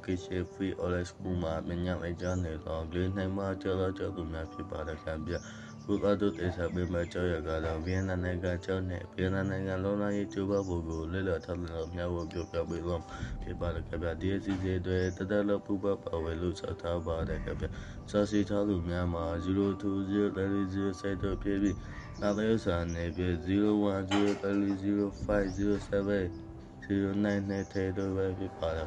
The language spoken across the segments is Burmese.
education free online school မှာမြညာအကြနေတော့ဂရင်းနိုင်မှာကျော်တော့ကျော်သူများဖြစ်ပါတယ်ခင်ဗျဘုရားတို့တေစာပေးမဲ့ကျော်ရကတော့ဗီယက်နမ်နိုင်ငံကျော်နဲ့ဗီယက်နမ်နိုင်ငံလုံးလာရေးကျိုးပဖို့ကိုလက်လက်ထောက်လို့မြောက်ဖို့ပြောပြပေးလို့ဖြစ်ပါတယ်ခင်ဗျဒီအစီအစဉ်တွေတတလို့ပူပပါဝဲလို့ဆက်ထားပါတယ်ခင်ဗျစာစီထားသူများမှာ020330စိုက်တော့ပြပြီးနောက်တဲ့ဆန်နေပြ01030507 09နဲ့ထဲတော့ပဲဖြစ်ပါတယ်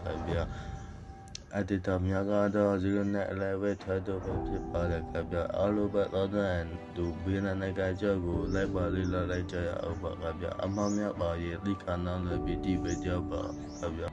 ခင်ဗျာ editor များကတော့0နဲ့11ထဲတော့ပဲဖြစ်ပါတယ်ခင်ဗျာအားလုံးပဲသောတဲ့သူဘီနနိုင်ကကြောက်ကိုလိုက်ပါလေးလာလိုက်ကြရအောင်ပါခင်ဗျာအမှန်များပါရဲ့ဒီခါနာလည်းပြီးဒီပဲကြောက်ပါခင်ဗျာ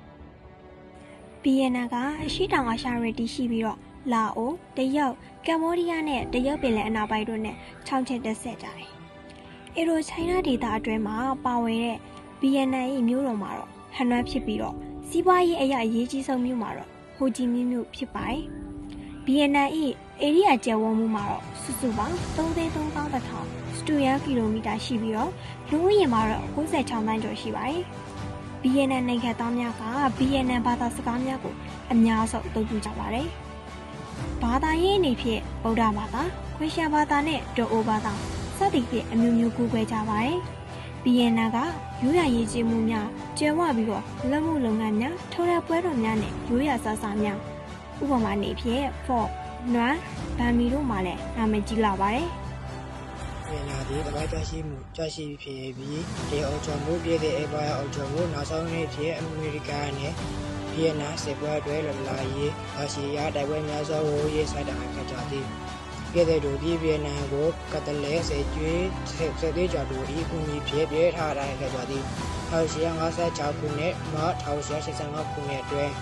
ဘီယန်နာကအရှိတောင်အာရှရတီရှိပြီးတော့လာအိုတရုတ်ကမ္ဘောဒီးယားနဲ့တရုတ်ပင်လယ်အနောက်ပိုင်းတို့နဲ့ချောင်းချစ်တက်ဆက်ကြတယ်။အီရိုချိုင်းနာဒေသအတွင်းမှာပါဝင်တဲ့ဘီယန်နာ၏မြို့တော်မှာတော့ဟန်နွမ်းဖြစ်ပြီးတော့စီးပွားရေးအရာအရေးကြီးဆုံးမြို့မှာတော့ ဟိုဂျီမင်းမြို့ဖြစ်ပါတယ်။ဘီယန်နာ၏ဧရိယာကျယ်ဝန်းမှုမှာတော့စုစုပေါင်း33,000စတူရန်ကီလိုမီတာရှိပြီးတော့လူဦးရေမှာတော့96တန်းကျော်ရှိပါတယ်။ BNN နိုင်ငံသားများက BNN ဘာသာစကားများကိုအများဆုံးအသုံးပြုကြပါတယ်။ဘာသာရေးအနေဖြင့်ဗုဒ္ဓဘာသာ၊ခရစ်ယာန်ဘာသာနဲ့ဒိုအိုဘာသာစသည်ဖြင့်အမျိုးမျိုးကူးကွယ်ကြပါတယ်။ BNN ကရိုးရာရေးကြီးမှုများကျယ်ဝပြီးတော့လက်မှုလုပ်ငန်းများထော်ရပွဲတော်များနဲ့ရိုးရာစားစာများဥပမာအနေဖြင့် Fort နွမ်းဗန်မီတို့မှလည်းနာမည်ကြီးလာပါတယ်။ပြင်လာသည့်တပိုက်ကြရှိမှုကြရှိဖြစ်ပြီးဒီအော်ဂျွန်မှုပြည့်တဲ့အပါအော်ဂျွန်မှုနောက်ဆုံးနေ့ဖြစ်အမေရိကန်နဲ့ဗီယက်နမ်စစ်ပွဲအတွင်းလာရေးအာရှယာတိုက်ပွဲများစွာကိုရေးဆိုင်တာခဲ့ကြသည် ပြည်တဲ့တို့ဒီဗီယက်နမ်ကိုကတလဲစေကျွေးဆက်သေးကြတို့ဤကူညီဖြစ်ပြထားတိုင်းခဲ့ကြသည်1856ခုနှစ်မှ1885ခုနှစ်အတွင်း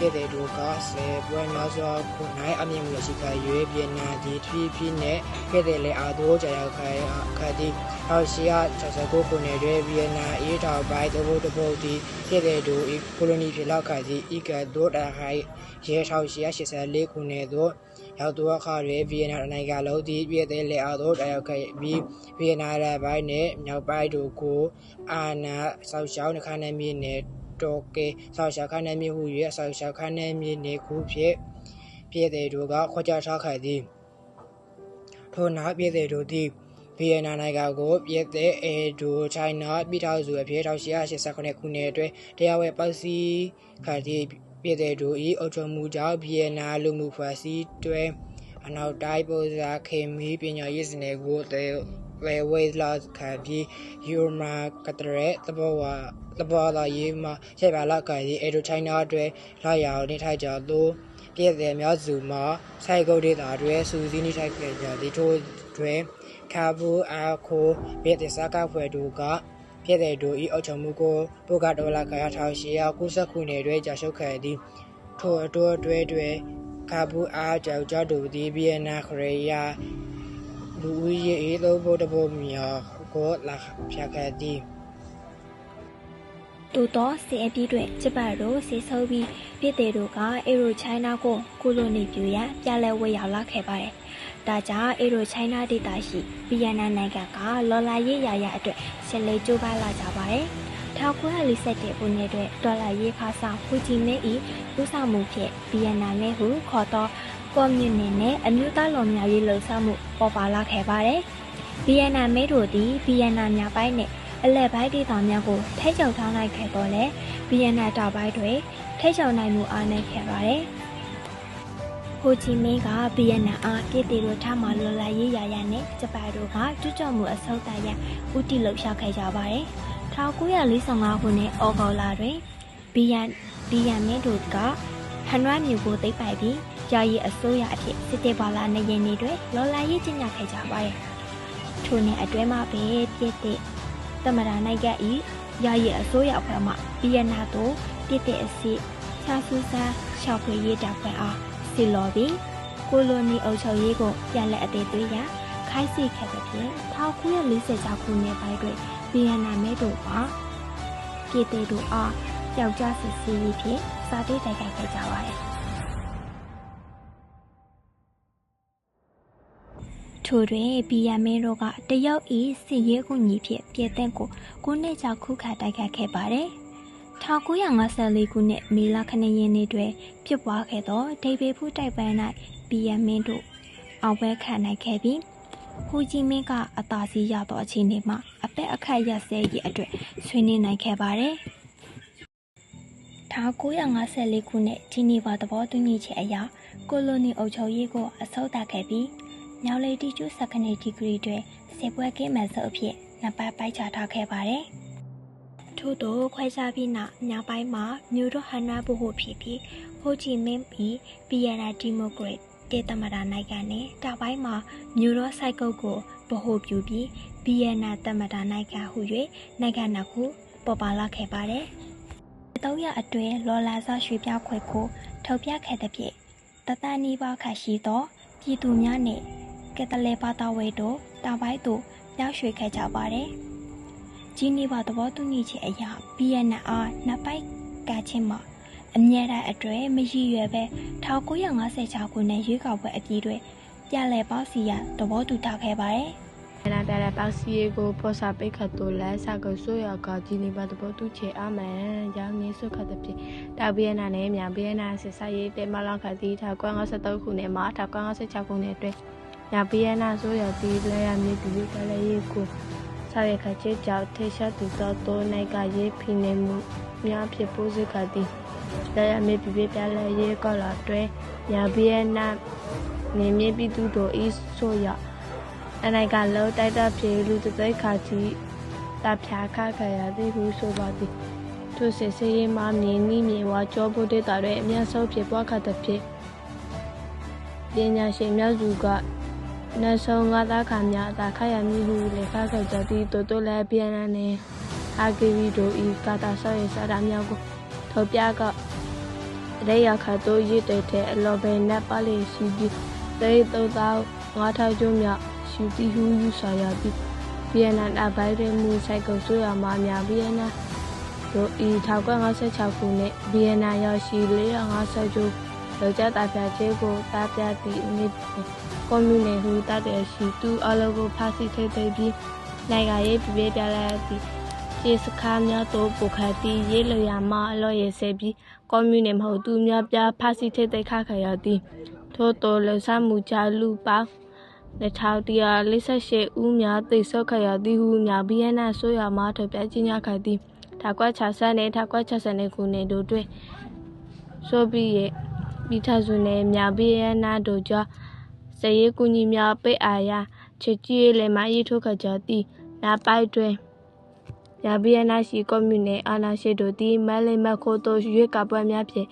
ပြည်တဲ့တို့ကဆေပွဲများစွာခုနိုင်အမြင့်မှုရှိခါ၍ဗီယက်နမ်ဒီထီဖီနဲ့ပြည်တဲ့လေအားတို့ကြာရောက်ခိုင်ခါသည်1869ခုနှစ်တွင်ဗီယက်နမ်အေးထောက်ပိုင်းတဘုတ်တဘုတ်ဒီပြည်တဲ့တို့ဤကိုလိုနီဖြစ်လောက်ခါသည်ဤကတို့တဟိုင်ရဲ1884ခုနှစ်သို့ရောက်သောအခါတွင်ဗီယက်နမ်နိုင်ငံလုံးသည်ပြည်တဲ့လေအားတို့ကြာရောက်ခဲ့ပြီးဗီယက်နမ်ရဲ့ဘိုင်းနှင့်မြောက်ပိုင်းတို့ကိုအာနာဆောက်ရှောင်းနှခမ်းနယ်မြေနှင့် တော်ကဲဆောက်ရှောက်ခမ်းနယ်မြေဟု၍ဆောက်ရှောက်ခမ်းနယ်မြေနှင့်ခုဖြင့်ပြည်တဲ့တို့ကခွကြထားခဲ့သည်ထို့နောက်ပြည်တဲ့တို့သည်ဗီယက်နမ်နိုင်ငံကိုပြည်တဲ့အေဒိုချိုင်းနာပြည်ထောင်စုအဖြစ်1889ခုနှစ်အတွင်းတရားဝင်ပေါက်စီခါသည့်ပြည်တဲ့တို့၏အုပ်ချုပ်မှုကြောင့်ဗီယက်နမ်လူမှုဖွဲ့စည်းတွင်အနောက်တိုင်းပုံစံခေမီပညာရေးစနစ်ကိုတည် ဝဲဝဲလာခံပြီးယူမာကတရဲသဘောဝသဘောလာရေးမှာဆက်ပါလာကရေးအေဒိုချိုင်းနာအတွင်းလာရောက်နေထိုင်ကြသောပြည်တဲ့များစုမှာစိုက်ကုတ်ဒေတာတွေစူးစီးနေထိုင်ခဲ့ကြသည်ထို့တွင်ခါဘူအာခိုပြည်တဲ့စကားဖွဲ့တို့ကပြည်တဲ့တို့ဤအုပ်ချုပ်မှုကိုပုဂ္ဂဒေါ်လာခရထားရှိရာ90ခုနှစ်တွင်ကြာရှုပ်ခဲ့သည်ထို့အတွဲတွဲတွဲခါဘူအာကြောက်ကြတို့သည်ဗီယက်နမ်ခရီးယာ လူဦးရေအေသောဗုဒ္ဓဘုရားကိုလာဖြတ်ခဲ့သည်တိုးတော့စီအပြည့်တွေဂျပန်တို့စီဆိုးပြီးပြည်သေးတို့ကအေရိုချိုင်းနာကိုကိုလိုနီပြူရန်ပြလဲဝဲရောက်လာခဲ့ပါတယ်။ဒါကြောင့်အေရိုချိုင်းနာဒေသရှိဗီယက်နမ်နိုင်ငံကလော်လာရေးရာရအတွက်ဆက်လက်ကြိုးပမ်းလာကြပါတယ်။1947ခုနှစ်အတွက်ဒေါ်လာရေးခါဆောင်ဟူဂျီမင်း၏ဥဆောင်မှုဖြင့်ဗီယက်နမ်နဲ့ဟုခေါ်တော့ ကွန်မြူနတီနဲ့အမျိုးသားလွန်မြောက်ရေးလှုပ်ရှားမှုပေါ်ပါလာခဲ့ပါတယ်။ဗီယက်နမ်မဲတို့သည်ဗီယက်နမ်မြောက်ပိုင်းနဲ့အလဲပိုင်းဒေသများကိုထိချုံထားနိုင်ခဲ့တော့လေဗီယက်နမ်တောင်ပိုင်းတွင်ထိချုံနိုင်မှုအားနည်းခဲ့ပါတယ်။ဟိုချီမင်းကဗီယက်နမ်အားပြည်သေးတို့ထားမှလွန်လာရေးရာရနဲ့ဂျပန်တို့ကကျွတ်ကြော်မှုအဆုံးသတ်ရဦးတည်လှုပ်ရှားခဲ့ကြပါတယ်။1945ခုနှစ်ဩဂုတ်လတွင်ဗီယန်ဗီယန်မင်းတို့က ဟန်နွမ်းမြို့ကိုသိမ်းပိုက်ပြီးယာယီအစိုးရအဖြစ်စစ်တေဘာလာနေရင်တွေတွင်လော်လာရေးကျင်းပခဲ့ကြပါတယ်။ထိုနှစ်အတွဲမှာပဲပြည်တဲ့သမရနိုင်ငံဤယာယီအစိုးရအဖွဲ့မှဗီယက်နမ်သို့တည်တဲ့အစီချာဆူဆာရှောက်ခွေရေးတပ်ဖွဲ့အားစီလော်ပြီးကိုလိုနီအုပ်ချုပ်ရေးကိုပြန်လည်အသေးသွေးရခိုင်းစီခဲ့တဲ့ဖြင့်1946ခုနှစ်ပိုင်းတွင်ဗီယက်နမ်မဲတို့ကပြည်သေးတို့အားယောက်ျားစစ်စီးရေးဖြင့် စာတိတ်တိုက်ခိုက်ခဲ့ကြပါတယ်ထိုတွင်ဘီယမ်မင်းတို့ကတရုတ်ဤစစ်ရေးကူညီဖြင့်ပြည်သင့်ကိုကိုနှစ်ကြောင့်ခုခံတိုက်ခတ်ခဲ့ပါတယ်။1954ခုနှစ်မေလခဏရက်နေ့တွင်ဖြစ်ပွားခဲ့သောဒေဗေဖူးတိုက်ပွဲ၌ဘီယန်မင်းတို့အောင်ပွဲခံနိုင်ခဲ့ပြီးဟူဂျီမင်းကအသာစီးရသောအခြေအနေမှာအပက်အခတ်ရက်စဲရေးအတွက်ဆွေးနွေးနိုင်ခဲ့ပါတယ်။ 1954ခုနှစ်ဂျီနီဗာသဘောတူညီချက်အရကိုလိုနီအုပ်ချုပ်ရေးကိုအဆုံးသတ်ခဲ့ပြီးမြောက်လေတီကျူစက္ကနေဒီဂရီတွင်စေပွဲကင်းမဲ့စုပ်အဖြစ်နှစ်ပတ်ပိုက်ချထားခဲ့ပါတယ်။ထို့သောခွဲခြားပြီးနောက်ညပိုင်းမှာမြို့တော်ဟန်နာဘူဟုဖြစ်ပြီးဟိုချီမင်းပြီးဘီယန်နာဒီမိုကရက်တေတမတာနိုင်ငံနဲ့တောက်ပိုင်းမှာမြို့တော်စိုက်ကုတ်ကိုဗဟိုပြုပြီးဘီယန်နာတမတာနိုင်ငံဟု၍နိုင်ငံနှစ်ခုပေါ်ပါလာခဲ့ပါတယ်။ သုံးရအတွင်းလော်လာဆော့ရွှေပြခွဲကိုထုတ်ပြခဲ့တဲ့ဖြင့်တသန်နီးပါးခတ်ရှိသောပြည်သူများနှင့်ကက်သလစ်ဘာသာဝင်တို့တောင်ပိုင်းသို့ပြောင်းရွှေ့ခဲ့ကြပါတယ်။ဂျီနီဗာသဘောတူညီချက်အရ BNR နှစ်ပိုက်ကချင်းမှာအမြဲတမ်းအတွေ့မရည်ရွယ်ပဲ1956ခုနှစ်ရွေးကောက်ပွဲအပြီးတွင်ပြလဲပေါစီရသဘောတူထားခဲ့ပါတယ်။ နာပြတဲ့ပေါစီယေကိုပေါ်စာပိတ်ခတ်တိုလဲစကဆိုရကဂျီနီဘာတပေါ်တူချေအမန်ရောင်းနေဆုခတ်တဲ့ဖြစ်တာဘီယနာနဲ့မြန်ဘီယနာဆက်ဆရေးတဲမလောက်ခတ်တီထားကွန်း53ခုနှစ်မှာထားကွန်း56ခုနှစ်အတွင်းညာဘီယနာဆိုရတီလဲရမြေတူတလဲရေးကိုဆောက်ရခတ်ချေကြောက်ထေရှာတူတော့တိုးနိုင်ကရေးဖိနေမှုများဖြစ်ပိုးစခတ်တီလဲရမြေပြပြပြလဲရေးကောလာတွဲညာဘီယနာနေမြေပြည်သူတို့ဤဆိုရ အနိုင်ကလောတိုက်တာပြေလူတသိခါကြီးတဖြာခခရသည်ဟုဆိုပါသည်သူစစ်စေးရင်မှမြင်းနီးမြေဝါကြောဖို့တဲ့တာရဲ့အများဆုံးဖြစ်ပွားခတ်တဲ့ဖြစ်ပညာရှင်များစုကနတ်ဆုံးငါသားခါများအသာခရမည်ဟုလေခခကြသည်တိုးတိုးလည်းပြန်နေနေအာဂီဗီတို့ဤကာတာဆောရဲ့စာရများကိုထောက်ပြကရေရခတ်တို့ရည်တဲ့အလော်ဘဲနက်ပါလေးရှိပြီးသေတုံးသားငါးထောက်ကျုံးများ ယူတီဟူယူဆာယာပြီးဗီယက်နမ်အဘိုင်ရမူဆိုင်ကုဆိုရမှာများဗီယက်နမ်တို့ဤ1956ခုနှစ်ဗီယက်နမ်ရောက်ရှိ450ကျိုးလောကြတာပြချေကိုတာပြတီမြစ်ကွန်မြူနီဟူတတဲ့ရှိသူအလောကိုဖာစီထိသိပြီးနိုင်ငံရေးပြပြပြလာသည်ကျေစခါများတို့ပုခတ်တီရေးလျာမအလောရဲ့ဆဲပြီးကွန်မြူနီမဟုတ်သူများပြဖာစီထိသိခခရသည်ထို့တော်လှဆမှုချလူပေါင်း 2148ဦးများသိဆော့ခရသည်ဟုများဘီယနာဆိုရမှာထုတ်ပြကြီးညာခိုင်သည်ထာကွက်ချဆန်နဲ့ထာကွက်ချက်ဆန်နဲ့ခုနေတို့တွင်ဆိုပြီးရဲ့မိထဆုနဲ့မြဘီယနာတို့ကြောစရေကူညီများပိတ်အာရချစ်ကြီးလေမရေးထုတ်ခကြသည်နာပိုက်တွင်မြဘီယနာရှိကွန်မြူနီအာနာရှိတို့သည်မဲလိမက်ခိုတို့ရွေးကပွဲများဖြင့်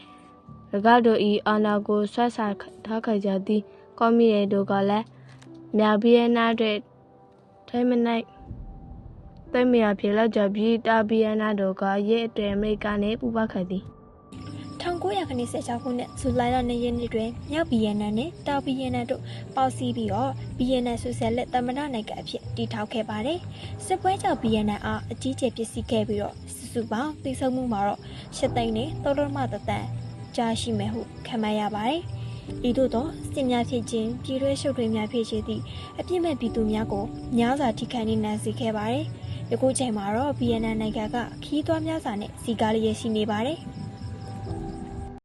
၎င်းတို့ဤအာနာကိုဆွတ်ဆာထားခကြသည်ကွန်မြူနီတို့ကလည်း မြောက်ဘီယနာတဲ့ထိုင်းမနိုင်သိမရဖြစ်လာကြပြီးတာဘီယနာတို့ကရဲ့အတဲအမေရိကန်နဲ့ပူပခတ်သည်1996ခုနှစ်ဇူလိုင်လ2ရက်နေ့တွင်မြောက်ဘီယန်နန်နဲ့တောင်ဘီယန်နန်တို့ပေါင်းစည်းပြီးတော့ဘီယန်နန်ဆိုဆယ်လက်သမ္မတနိုင်ငံအဖြစ်တည်ထောင်ခဲ့ပါတယ်။စစ်ပွဲကြောင့်ဘီယန်နန်အားအကြီးကျယ်ပျက်စီးခဲ့ပြီးတော့စုစုပေါင်းတိစုံမှုမှာတော့၈သိန်းနဲ့၃လမှတသန်းကြာရှိမယ်ဟုခန့်မှန်းရပါတယ်။ ဤသို့သောစစ်များဖြစ်ခြင်းပြည်တွဲရှုပ်ထွေးများဖြစ်ခြင်းသည့်အပြစ်မဲ့ပြည်သူများကိုများစွာထိခိုက်နေနိုင်စေခဲ့ပါတယ်။ယခုချိန်မှာတော့ဘီယန်နန်နိုင်ငံကခီးသွွားများစွာနဲ့စီကားလျက်ရှိနေပါတယ်။